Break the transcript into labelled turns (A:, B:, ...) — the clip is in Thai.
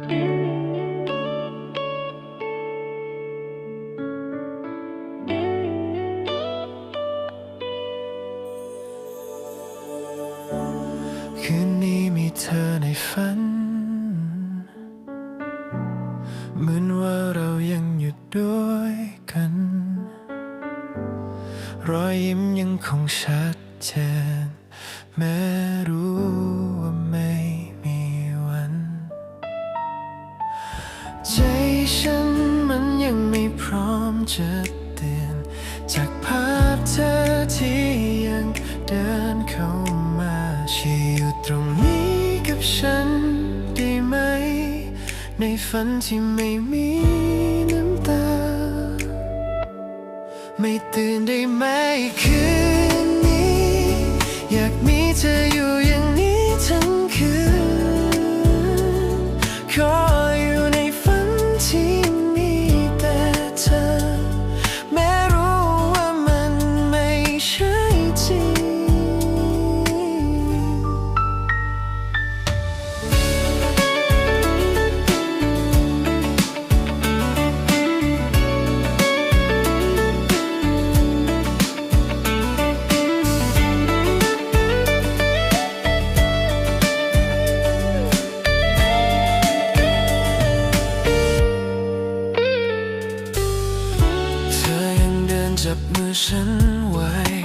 A: คืนนี้มีเธอในฝัน เหมือนว่าเรายังอยู่ด้วยกัน รอยยิ้มยังคงชัดเจนแม้รู้ ช่อยู่ตรงนี้กับฉันได้ไหม ในฝันที่ไม่มีน้ำตา ไม่ตื่นได้ไหมคื and why